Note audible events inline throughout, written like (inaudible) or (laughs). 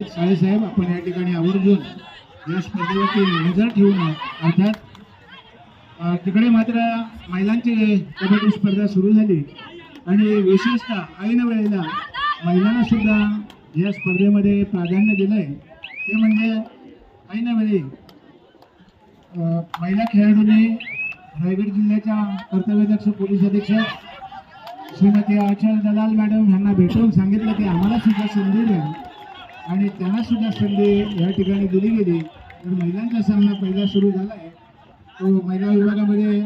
साहेब आपण या ठिकाणी आवर्जून या स्पर्धेवरती नजर ठेवून अर्थात तिकडे मात्र महिलांची कबड्डी स्पर्धा सुरू झाली. आणि विशेषतः ऐन वेळेला महिलांना सुद्धा या स्पर्धेमध्ये प्राधान्य दिलंय. ते म्हणजे ऐन वेळी महिला खेळाडूंनी रायगड जिल्ह्याच्या कर्तव्यदक्ष पोलीस अधीक्षक श्रीमती आचार्य दलाल मॅडम यांना भेटून सांगितलं की आम्हाला सुद्धा संधी द्या. आणि त्यांना सुद्धा संधी या ठिकाणी दिली गेली. तर महिलांचा सामना पहिला सुरू झाला आहे तो महिला विभागामध्ये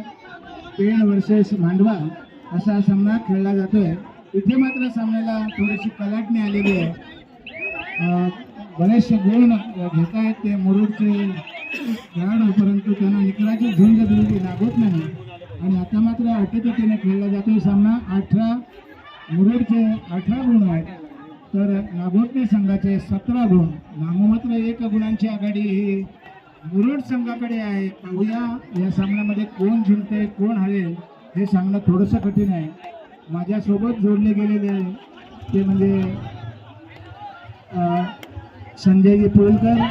पेण वर्सेस मांडवा असा सामना खेळला जातोय. इथे मात्र सामन्याला थोडीशी कलाटणी आलेली आहे. बरेचसे गुण घेत आहेत ते मुरुडचे खेळाडू परंतु त्यांना निकराची झुंज दिलेली लागत नाही. आणि आता मात्र अटीतटीने खेळला जातोय सामना. अठरा मुरुडचे अठरा गुण आहेत. तर नागोटणे संघाचे सतरा गुण नाममात्र एक गुणांची आघाडी ही मुरुड संघाकडे आहे. पाहूया या सामन्यामध्ये कोण जिंकते कोण हरेल हे सांगणं थोडंसं कठीण आहे. माझ्यासोबत जोडले गेलेले ते म्हणजे संजयजी पुलकर.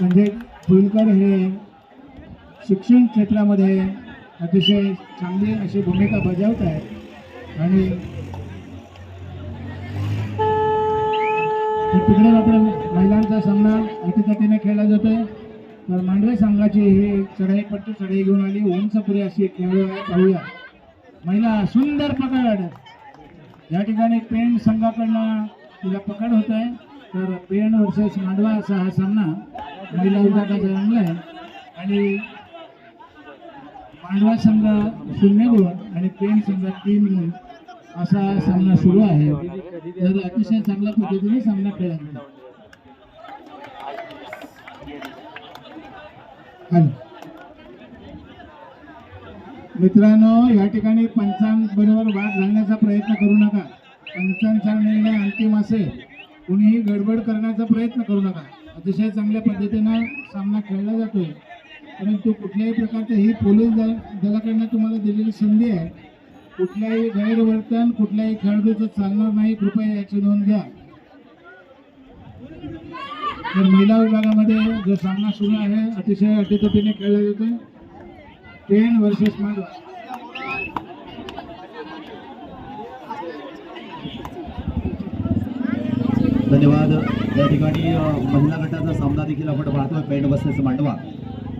संजय पुलकर हे शिक्षण क्षेत्रामध्ये अतिशय चांगली अशी भूमिका बजावत आहेत. आणि तर तिकडे मात्र महिलांचा सामना अटीतटीने खेळला जातोय. तर मांडवे संघाची ही चढाई पट्टी चढाई घेऊन आली. उंचपुरी अशी खेळू पाहूया. महिला सुंदर पकड. या ठिकाणी पेण संघाकडनं तिला पकड होत आहे तर पेण वर्सेस मांडवा असा हा सामना महिला विभागाचा आहे आणि मांडवा संघ शून्य गुण आणि पेण संघ तीन गुण असा सामना सुरू आहे. तर अतिशय चांगल्या पद्धतीने सामना. हॅलो. मित्रांनो या ठिकाणी पंचांबरोबर वाद घालण्याचा प्रयत्न करू नका. पंचांचा निर्णय अंतिम असेल. कुणीही गडबड करण्याचा प्रयत्न करू नका. अतिशय चांगल्या पद्धतीनं सामना खेळला जातोय. परंतु कुठल्याही प्रकारचं ही पोलीस दल दलाकडनं तुम्हाला दिलेली संधी आहे. कुठल्याही गैरवर्तन कुठल्याही खेळाडूचं चालणार नाही. कृपया याची नोंद घ्या. तर महिला विभागामध्ये जो सामना सुरू आहे अतिशय अटीतटीने खेळला जातोय. टेन वर्सेस मांडवा धन्यवाद. या ठिकाणी महिला गटाचा सामना देखील आपण पाहतोय पेंड वर्सेस मांडवा.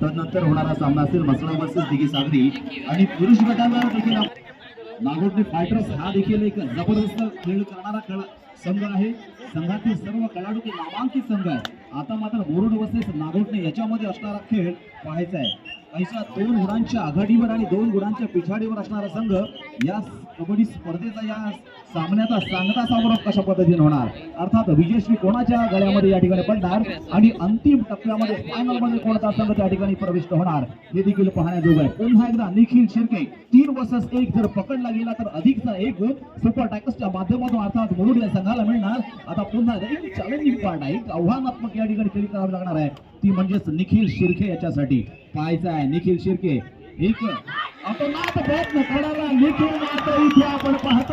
तदनंतर होणारा सामना असेल मसळा वर्सेस दिघी सागरी. आणि पुरुष गटाला देखील नागोटने फायटर्स हा देखील एक जबरदस्त खेळ करणारा खेळ संघ आहे. संघातील सर्व खेळाडू ते नामांकित संघ आहे आता मात्र बोरुड वसेस नागोठणे याच्यामध्ये असणारा खेळ पाहायचा आहे. अशा दोन गुणांच्या आघाडीवर आणि दोन गुणांच्या पिछाडीवर असणारा संघ या कबड्डी स्पर्धेचा या सामन्याचा सांगता सामोरा कशा पद्धतीने होणार? अर्थात विजयश्री कोणाच्या गळ्यामध्ये या ठिकाणी पडणार? आणि अंतिम टप्प्यामध्ये फायनलमध्ये कोणता संघ त्या ठिकाणी प्रविष्ट होणार? हे देखील पाहण्याजोग आहे. पुन्हा एकदा निखिल शिर्के तीन वर्सेस एक जर पकडला गेला तर अधिकचा एक गुण सुपर टॅकसच्या माध्यमातून अर्थात म्हणून या संघाला मिळणार. आता पुन्हा एक चॅलेंजिंग पार्ट आहे. एक आव्हानात्मक या ठिकाणी खेळी करावी लागणार आहे. ती म्हणजेच निखिल शिर्के याच्यासाठी. पाहायचं आहे. निखिल शिर्के. एक अपनात प्रयत्न करायला निखिल मात्र इथे आपण पाहतो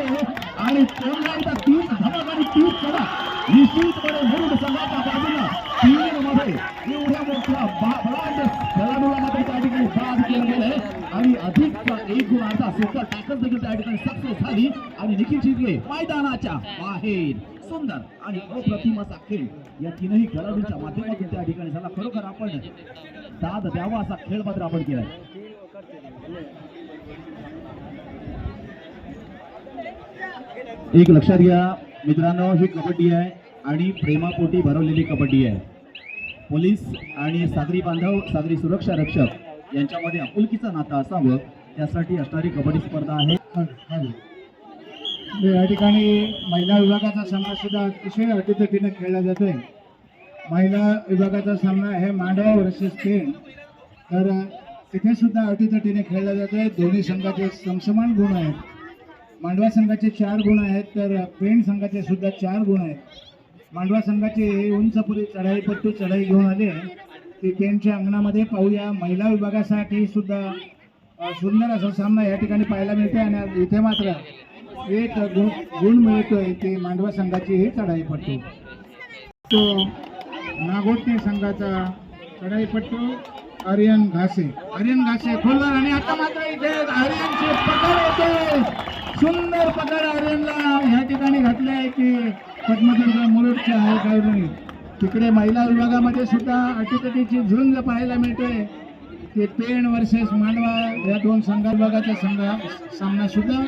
आणि पुन्हा एकदा तीन धमक आणि तीन कडा निश्चितपणे मुरुड संघाच्या बाजूला तीन मध्ये एवढ्या मोठ्या बा- बलाढ्य खेळाडूला मात्र त्या ठिकाणी बाद केलं गेलंय आणि अधिक एक गुणाचा सुद्धा टॅकल देखील त्या ठिकाणी सक्सेस झाली. आणि निखिल शिर्के मैदानाच्या बाहेर. सुंदर आणि अप्रतिम असा खेळ या तीनही खेळाडूंच्या माध्यमातून त्या ठिकाणी झाला. खरोखर आपण दाद द्यावा असा खेळ मात्र आपण केलाय. एक लक्षात घ्या मित्रांनो ही कबड्डी आहे आणि प्रेमापोटी भरवलेली कबड्डी आहे. पोलीस आणि सागरी बांधव सागरी सुरक्षा रक्षक यांच्यामध्ये आपुलकीचं नातं असावं त्यासाठी असणारी कबड्डी स्पर्धा आहे. या ठिकाणी महिला विभागाचा सामना सुद्धा अतिशय अटीतटीने खेळला जातोय. महिला विभागाचा सामना हे मांडवा वर्सेस पेण तर तिथे सुद्धा अटीतटीने खेळला आहे दोन्ही संघाचे समसमान गुण आहेत. मांडवा संघाचे चार गुण आहेत तर पेण संघाचे सुद्धा चार गुण आहेत. मांडवा संघाची उंचपुरी चढाई पट्टू चढाई घेऊन आले ती पेणच्या अंगणामध्ये पाहूया. महिला विभागासाठी सुद्धा सुंदर असा सामना या ठिकाणी पाहायला मिळते आणि इथे मात्र एक गुण गुण मिळतोय ते मांडवा संघाची हे चढाईपट्टू तो नागोटे संघाचा चढाईपट्टू आर्यन घासे. आर्यन घासे खोलवर आणि आता मात्र इथे आर्यनची पकड होते. सुंदर पकड आर्यनला ह्या ठिकाणी घातले आहे की पद्मदुर्ग मुरुडचे आहे काही तिकडे महिला विभागामध्ये सुद्धा अटीतटीची झुंज पाहायला मिळते की पेण वर्सेस मांडवा या दोन संघ विभागाचा संघ सामना सुद्धा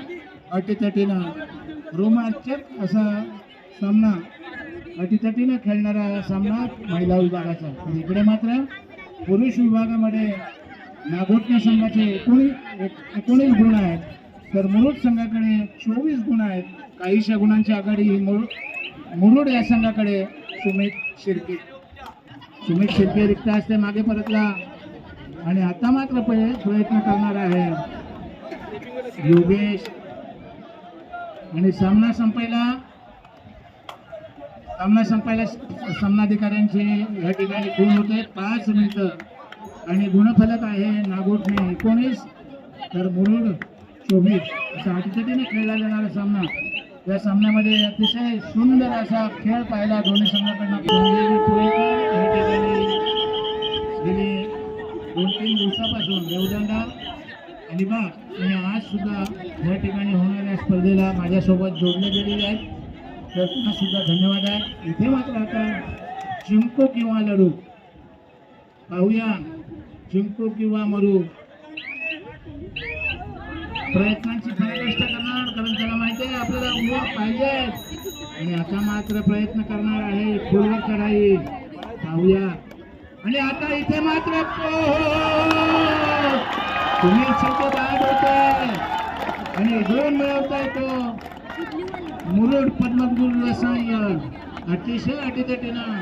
अटीतटीनं रोमांचक असा सामना अटीतटीनं खेळणारा सामना महिला विभागाचा. इकडे मात्र पुरुष विभागामध्ये नागोटण्या संघाचे एकोणीस एक- एकोणीस गुण आहेत. तर मुरुड संघाकडे चोवीस गुण आहेत. काहीशा गुणांची आघाडी ही मुरुड मुरुड या संघाकडे सुमित शिर्के. सुमित शिर्के रिक्त असते मागे परतला. आणि आता मात्र प्रयत्न करणार आहे योगेश आणि सामना संपायला सामना संपायला सामनाधिकाऱ्यांचे या ठिकाणी गुण होते. पाच मिनिटं आणि गुणफलक आहे नागोटने एकोणीस तर मुरुड चोवीस. असा अटीतटीने खेळला जाणारा सामना. या सामन्यामध्ये अतिशय सुंदर असा खेळ पाहिला दोन्ही संघाकडनं. या ठिकाणी गेली. दोन तीन दिवसापासून देवदंडा अलिबाग आणि आज सुद्धा या ठिकाणी होणाऱ्या स्पर्धेला माझ्यासोबत जोडले गेलेले आहेत. तर त्यांना सुद्धा धन्यवाद आहे. इथे मात्र आता चिंको किंवा लडू पाहूया. चिंको किंवा मरू. प्रयत्नांची फलकष्ट करणार कारण त्याला माहिती आहे आपल्याला उभं पाहिजे. आणि आता मात्र प्रयत्न करणार आहे पूर्ण चढाई पाहूया. आणि आता इथे मात्र तुम्ही इच्छित बाद होते आणि दोन मिळवताय तो मुरुड पद्मगुरू रसायन. अतिशय अटीतटीनं.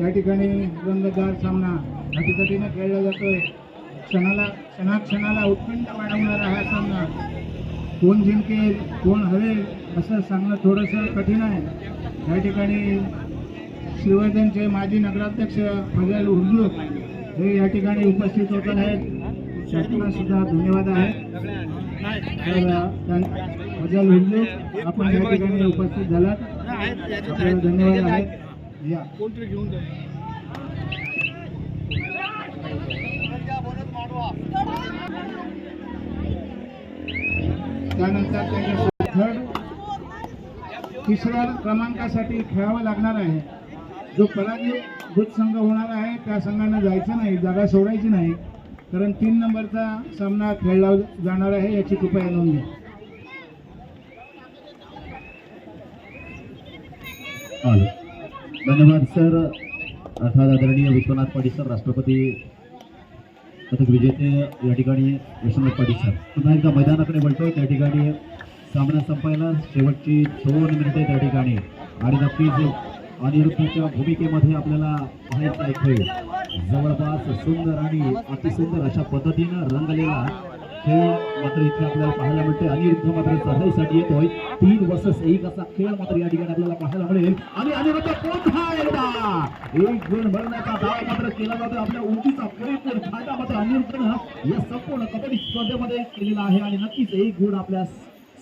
या ठिकाणी रंगतदार सामना अटीतटीनं खेळला जातोय. क्षणाला क्षणाक्षणाला उत्कंठ वाढवणारा हा सामना. कोण जिंकेल कोण हवेल असं सांगणं थोडंसं कठीण आहे. या ठिकाणी श्रीवर्धनचे माजी नगराध्यक्ष फजल उर्दू हे या ठिकाणी उपस्थित होत आहेत. शासनाला सुद्धा धन्यवाद आहे. तर त्या- फजल उर्दू आपण या ठिकाणी उपस्थित झालात. आपल्याला धन्यवाद आहेत या. त्यानंतर त्यांच्या थर्ड तिसऱ्या क्रमांकासाठी खेळावं लागणार आहे. जो पराजित भूत संघ होणार आहे त्या संघानं जायचं नाही जागा सोडायची नाही. कारण तीन नंबरचा सामना खेळला जाणार आहे याची कृपया नोंद घ्या. धन्यवाद सर. अर्थात आदरणीय विश्वनाथ पाटील सर राष्ट्रपती तसेच विजेते या ठिकाणी विश्वनाथ पाटील सर. पुन्हा एकदा मैदानाकडे बोलतो त्या ठिकाणी सामना संपायला शेवटची दोन मिनिटे त्या ठिकाणी. आणि नक्कीच अनिरुद्धच्या भूमिकेमध्ये आपल्याला पाहायचा आहे जवळपास सुंदर आणि अतिसुंदर अशा पद्धतीनं रंगलेला खेळ मात्र इथे आपल्याला पाहायला मिळतोय. अनिरुद्ध मात्र चढाईसाठी येतोय. तीन वर्सेस एक असा खेळ मात्र या ठिकाणी आपल्याला पाहायला मिळेल. आणि अनिरुद्ध पुन्हा एकदा एक गुण भरण्याचा दावा मात्र केला जातो आपल्या उंचीचा पुरेपूर फायदा मात्र अनिरुद्धनं या संपूर्ण कबड्डी स्पर्धेमध्ये केलेला आहे. आणि नक्कीच एक गुण आपल्या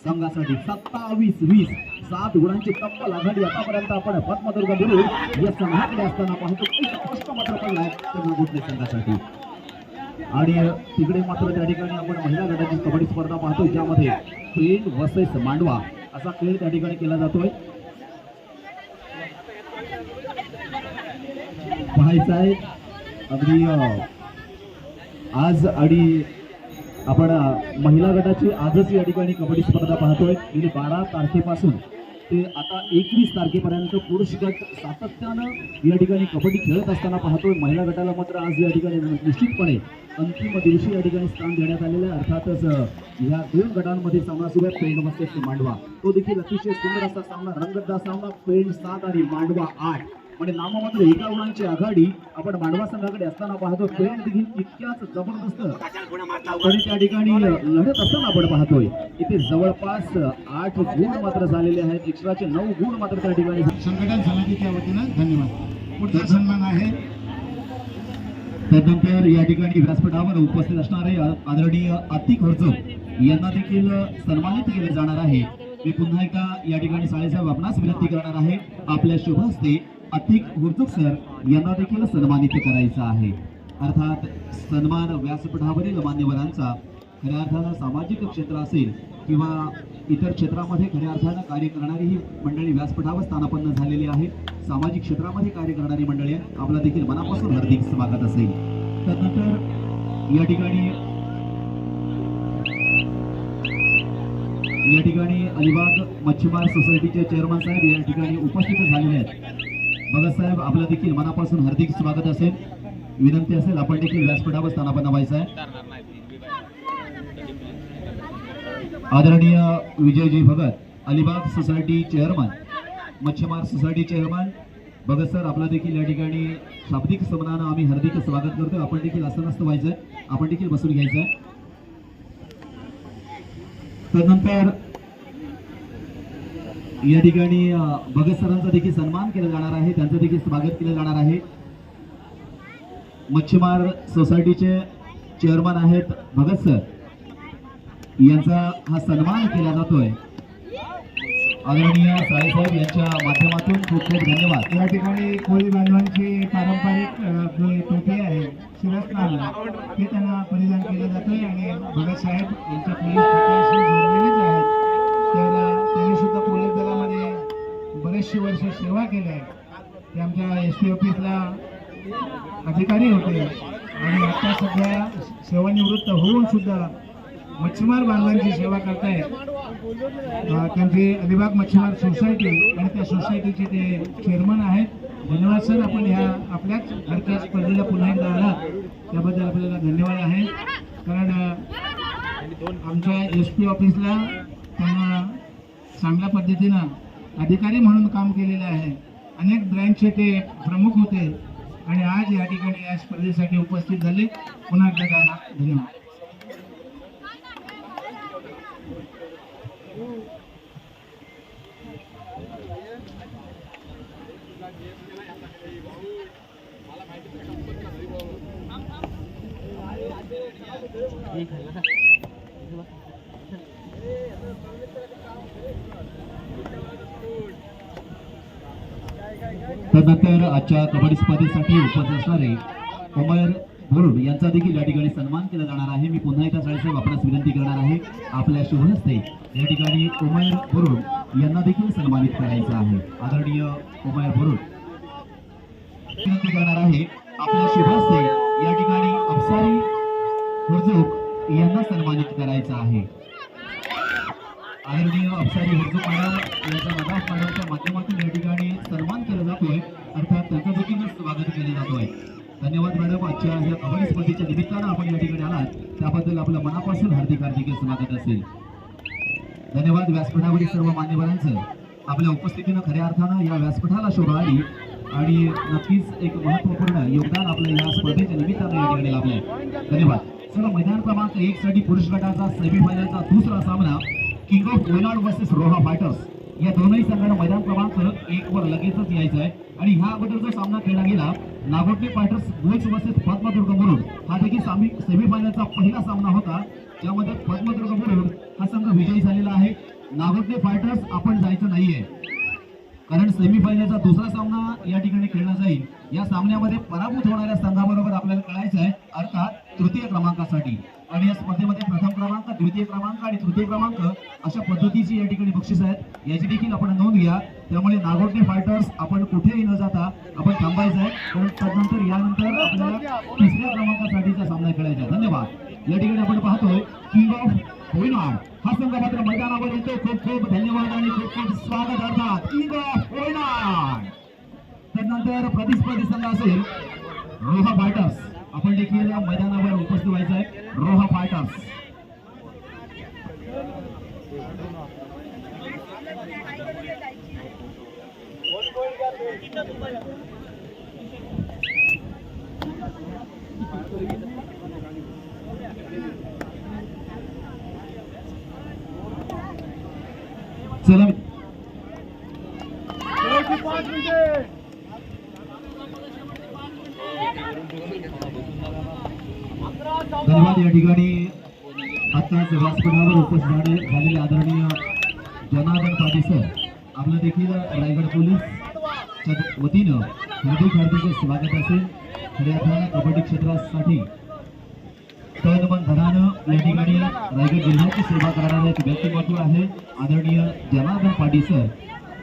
संघासाठी. सत्तावीस वीस. सात गुणांची तप्पल आघाडी आतापर्यंत आपण पद्मदुर्ग विरुद्ध या संघाकडे असताना पाहतो. एक प्रश्न मात्र पडलाय त्या संघासाठी. आणि तिकडे मात्र त्या ठिकाणी आपण महिला गटाची कबड्डी स्पर्धा पाहतो ज्यामध्ये पेन वसेस मांडवा असा खेळ त्या ठिकाणी केला जातोय. पाहायचं आहे अगदी आज आणि आपण महिला गटाची आजच या ठिकाणी कबड्डी स्पर्धा पाहतोय. गेली बारा तारखेपासून ते आता एकवीस तारखेपर्यंत पुरुष गट सातत्यानं या ठिकाणी कबड्डी खेळत असताना पाहतोय. महिला गटाला मात्र आज या ठिकाणी निश्चितपणे अंतिम दिवशी या ठिकाणी स्थान देण्यात आलेलं आहे. अर्थातच या ह्या दोन गटांमध्ये सामना सुरू आहे. पेंड वर्सेस मांडवा. तो देखील अतिशय सुंदर असा सामना रंगतदार सामना. पेंड सात आणि मांडवा आठ. आणि नाममात्र एका गुणांची आघाडी आपण मांडवा संघाकडे असताना पाहतो. पेंड देखील इतक्याच जबरदस्त. आणि त्या ठिकाणी लढत असताना आपण पाहतोय. इथे जवळपास आठ गुण मात्र झालेले आहेत. एक्स्ट्राचे नऊ गुण मात्र त्या ठिकाणी संघटन समितीच्या वतीनं धन्यवाद. पुढचा सन्मान आहे. त्यानंतर या ठिकाणी व्यासपीठावर उपस्थित असणारे आदरणीय आतिक हर्जो यांना देखील सन्मानित केले जाणार आहे. मी पुन्हा एकदा या ठिकाणी साळेसाहेब आपणास विनंती करणार आहे. आपल्या शुभ हस्ते अतिक हुरचुक सर यांना देखील सन्मानित करायचं आहे. अर्थात सन्मान व्यासपीठावरील मान्यवरांचा खऱ्या अर्थानं सामाजिक क्षेत्र असेल किंवा इतर क्षेत्रामध्ये खऱ्या अर्थानं कार्य करणारी ही मंडळी व्यासपीठावर स्थानापन्न झालेली आहे. सामाजिक क्षेत्रामध्ये कार्य करणारी मंडळी आपला देखील मनापासून हार्दिक स्वागत असेल. त्यानंतर या ठिकाणी या ठिकाणी अलिबाग मच्छीमार सोसायटीचे चेअरमन साहेब या ठिकाणी उपस्थित झालेले आहेत. भगत साहेब आपलं देखील मनापासून हार्दिक स्वागत असेल. विनंती असेल आपण देखील व्यासपीठावर स्थानापन्न व्हायचं आहे. आदरणीय विजयजी भगत अलिबाग सोसायटी चेअरमन मच्छीमार सोसायटी चेअरमन भगत सर आपला देखील या ठिकाणी शाब्दिक सन्मानानं आम्ही हार्दिक स्वागत करतो आपण देखील असं नसतं व्हायचं आपण देखील बसून घ्यायचं त्यानंतर या ठिकाणी भगत सरांचा देखील सन्मान केला जाणार आहे. त्यांचं देखील स्वागत केलं जाणार आहे. मच्छीमार सोसायटीचे चेअरमन आहेत भगत सर. यांचा हा सन्मान केला जातोय. आदरणीय साहेब यांच्या माध्यमातून खूप खूप धन्यवाद. या ठिकाणी कोळी बांधवांची पारंपरिक जे टोपी आहे शिरस्नान हे त्यांना परिधान केलं जातोय आणि भगत साहेब यांच्या पोलीस आहेत. बरेचशी वर्ष सेवा केली आहे. ते आमच्या एस पी ऑफिसला अधिकारी होते. आणि आता सध्या सेवानिवृत्त होऊन सुद्धा मच्छीमार बांधवांची सेवा करतायत. त्यांची अलिबाग मच्छीमार सोसायटी आणि त्या सोसायटीचे ते चेअरमन आहेत. धन्यवाद सर. आपण ह्या आपल्याच घरच्या स्पर्धेला पुन्हा एकदा आलात. त्याबद्दल आपल्याला धन्यवाद आहे. कारण आमच्या एस पी ऑफिसला त्यांना चांगल्या पद्धतीनं अधिकारी म्हणून काम केलेलं आहे. अनेक ब्रँचचे ते प्रमुख होते आणि आज या ठिकाणी या स्पर्धेसाठी उपस्थित झाले. पुन्हा एकदा त्यांना धन्यवाद. त्यानंतर आजच्या कबड्डी स्पर्धेसाठी उपस्थित असणारे उमर भरुड यांचा देखील या ठिकाणी सन्मान केला जाणार आहे. मी पुन्हा एकदा साहेब आपणास विनंती करणार आहे. आपल्या शुभ हस्ते या ठिकाणी उमर भरुड यांना देखील सन्मानित करायचं आहे. आदरणीय उमर भरुड विनंती करणार आहे आपल्या शुभ हस्ते या ठिकाणी अफसारी हुरजूक यांना सन्मानित करायचं आहे. आदरणीय अफसारी हुरजूक मॅडम यांचा नदाफ मॅडमच्या माध्यमातून या ठिकाणी सन्मान केला जातोय. अर्थात त्यांचं देखील स्वागत केलं जातोय. धन्यवाद मॅडम आजच्या या कबड्डी स्पर्धेच्या निमित्तानं आपण या ठिकाणी आलात. त्याबद्दल आपलं मनापासून हार्दिक हार्दिक स्वागत असेल. धन्यवाद व्यासपीठावरील सर्व मान्यवरांचं. आपल्या उपस्थितीनं खऱ्या अर्थानं या व्यासपीठाला शोभा आली. आणि नक्कीच एक महत्त्वपूर्ण योगदान आपलं या स्पर्धेच्या निमित्तानं या ठिकाणी लाभलंय. धन्यवाद. सर्व मैदान क्रमांक एक साठी पुरुष गटाचा सेमीफायनलचा दुसरा सामना. King of Venad versus Roha Fighters या दोनही संघांना मैदान क्रमांक एक वर लगेचच यायचं आहे आणि ह्या अगोदर जो सामना खेळला गेला Nagothane Fighters goals versus Padmadurg Murud हा देखील सामी सेमीफायनलचा पहिला सामना होता. ज्यामध्ये पद्मदुर्ग मुरुड हा संघ विजयी झालेला आहे. नागोटणे फायटर्स आपण जायचं नाहीये. कारण सेमीफायनलचा दुसरा सामना या ठिकाणी खेळला जाईल. या सामन्यामध्ये पराभूत होणाऱ्या संघाबरोबर आपल्याला कळायचं आहे अर्थात तृतीय क्रमांकासाठी. आणि या स्पर्धेमध्ये प्रथम क्रमांक द्वितीय क्रमांक आणि तृतीय क्रमांक अशा पद्धतीची या ठिकाणी बक्षीस आहेत. याची देखील आपण नोंद घ्या. त्यामुळे नागोटणे फायटर्स आपण कुठेही न जाता आपण थांबायचं आहे. कारण त्यानंतर यानंतर आपल्याला तिसऱ्या क्रमांकासाठीचा सामना खेळायचा आहे. धन्यवाद. या ठिकाणी आपण पाहतोय किंग ऑफ होईनाड हा संघ मात्र मैदानावर येतो खूप खूप धन्यवाद आणि खूप खूप स्वागत अर्थात किंग ऑफ होईनाड त्यानंतर प्रतिस्पर्धी संघ असेल. रोहा फायटर्स आपण देखील मैदानावर उपस्थित व्हायचं आहे. रोहा फायटर्स चला. धन्यवाद या ठिकाणी. आताच व्यासपीठावर उपस्थित झालेले आदरणीय जनार्दन पाटील सर आपलं देखील रायगड पोलीसच्या वतीनं हार्दिक हार्दिक स्वागत असेल. खऱ्या अर्थानं कबड्डी क्षेत्रासाठी तन मन धनानं या ठिकाणी रायगड जिल्ह्याची सेवा करणारे एक व्यक्तिमत्व आहे. आदरणीय जनार्दन पाटील सर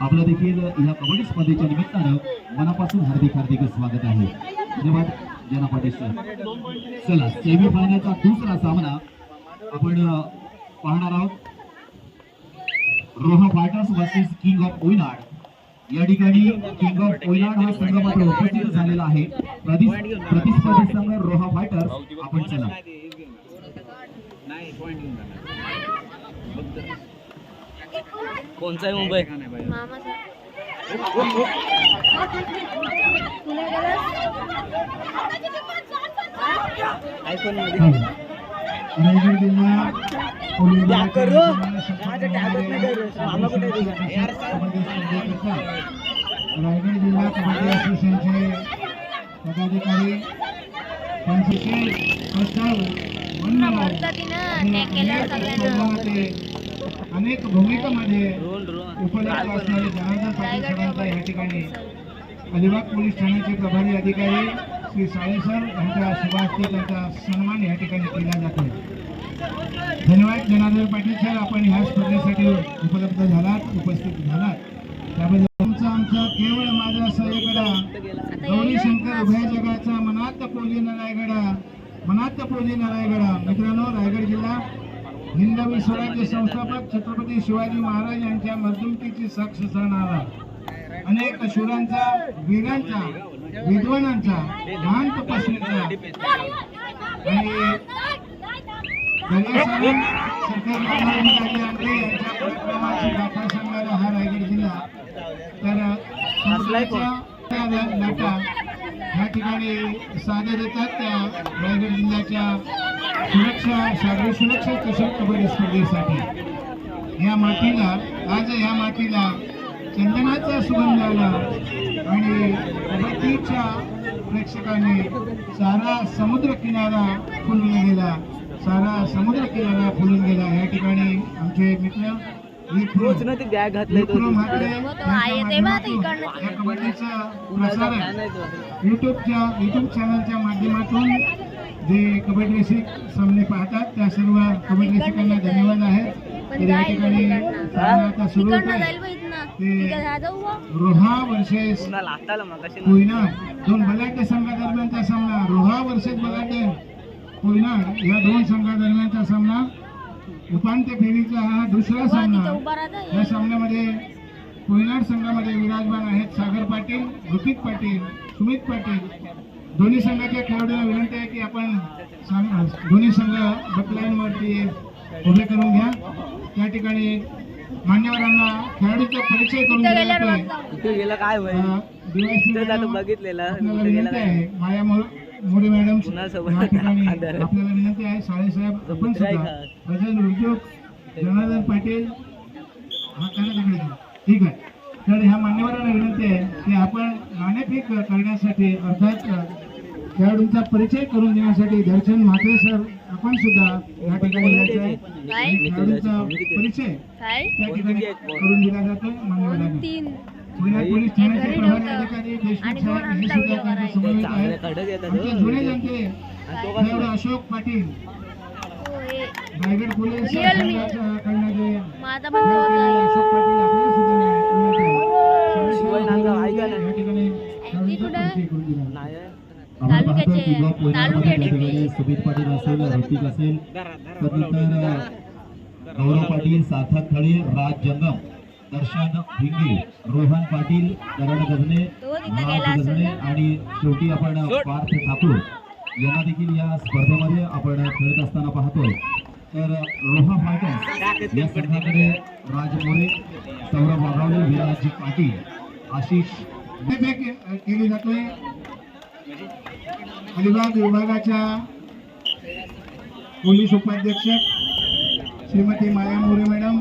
आपलं देखील या कबड्डी स्पर्धेच्या निमित्तानं मनापासून हार्दिक हार्दिक स्वागत आहे. धन्यवाद जना पाटील सर. चला सेमी फायनलचा दुसरा सामना आपण पाहणार आहोत. Roha Fighters versus King of Oinad या ठिकाणी किंग ऑफ ओइनाड हा संघ मात्र उपस्थित झालेला आहे. प्रति प्रतिस्पर्धी संघ रोहा फायटर्स. आपण चला. कोणचा आहे मुंबई रायगड जिल्हा कबड्डी असोसिएशनचे पदाधिकारी त्यांचे प्रस्ताव अनेक भूमिकामध्ये उपलब्ध असणारे जनार्दन पाटील सरांचा या ठिकाणी. अलिबाग पोलीस ठाण्याचे प्रभारी अधिकारी श्री साळेसर यांच्या शुभास्ते त्यांचा सन्मान या ठिकाणी केला जातो धन्यवाद जनार्दन पाटील सर आपण ह्या स्पर्धेसाठी उपलब्ध झालात उपस्थित झालात. त्याबद्दल तुमचा आमचा केवळ माझा सहयोगडा गौरी शंकर उभय जगाचा मनात पोलीन रायगडा मनात पोलीन रायगडा मित्रांनो रायगड जिल्हा हिंदवी स्वराज्य संस्थापक छत्रपती शिवाजी महाराज यांच्या मर्दुमकीची साक्ष सणणारा अनेक शूरांचा वीरांचा विद्वानांचा महान तपस्वीचा आणि यांच्या पराक्रमाची गाथा सांगणारा हा रायगड जिल्हा. तर या ठिकाणी साध्या देतात त्या रायगड जिल्ह्याच्या सुरक्षा सागरी सुरक्षा चषक कबड्डी स्पर्धेसाठी. या मातीला आज या मातीला चंदनाचा सुगंध आला आणि कबड्डीच्या प्रेक्षकांनी सारा समुद्र किनारा फुलून गेला. सारा समुद्र किनारा फुलून गेला. या ठिकाणी आमचे मित्र रोज ना ती बॅग घातलंय तो हो तो. या कबड्डीचं प्रसारण युट्यूबच्या युट्यूब चॅनलच्या माध्यमातून जे कबड्डी रसिक सामने पाहतात त्या सर्व कबड्डी रसिकांना धन्यवाद आहे. तर या ठिकाणी सामना आता सुरू होत आहे. ते-. रोहा वर्सेस कोयना. दोन बलाढ्य संघादरम्यानचा सामना. रोहा वर्सेस बलाढ्य कोयना. या दोन संघादरम्यानचा सामना. उपांत्य फेरीचा हा दुसरा सामना. या सामन्यामध्ये कोयनाड संघामध्ये विराजमान आहेत सागर पाटील ऋतिक पाटील सुमित पाटील. दोन्ही संघाच्या खेळाडूंना विनंती आहे की आपण दोन्ही संघ बकलाईनवरती उभे करून घ्या. त्या ठिकाणी मान्यवरांना खेळाडूचा परिचय करून दिला काय बघितलेलं. माया मोर- मॅडम या ठिकाणी. (laughs) आपल्याला विनंती आहे साळेसाहेब आपण सुद्धा का? भजन उद्योग जनार्दन पाटील हा जा. ठीक आहे तर ह्या मान्यवरांना विनंती आहे की आपण नाणेफेक करण्यासाठी अर्थात खेळाडूंचा परिचय करून देण्यासाठी दर्शन म्हात्रे सर आपण सुद्धा या ठिकाणी खेळाडूंचा परिचय काय त्या ठिकाणी करून दिला जातोय मान्यवरांना तीन पुणे पोलीस ठाण्याचे प्रभारी. अधिकारी देशमुख साहेब हे सुद्धा त्यांच्या आहेत आमचे हो. जुने जनते अशोक पाटील हो, हे. रायगड पोलीस अशोक पाटील आपल्याला सुद्धा तालुक्याचे- सुमित पाटील असेल ऋतिक असेल त्यानंतर गौरव पाटील राज जंगम दर्शन भिंगे रोहन पाटील करण गजने गजने? आणि शेवटी आपण पार्थ ठाकूर यांना देखील या स्पर्धेमध्ये आपण खेळत असताना पाहतोय. तर रोहा फायटर्स या संघाकडे राज मोरे सौरभ वाघावले विराजी पाटील आशिष केली जातोय अलिबाग विभागाच्या पोलीस उपाध्यक्ष श्रीमती माया मोरे मॅडम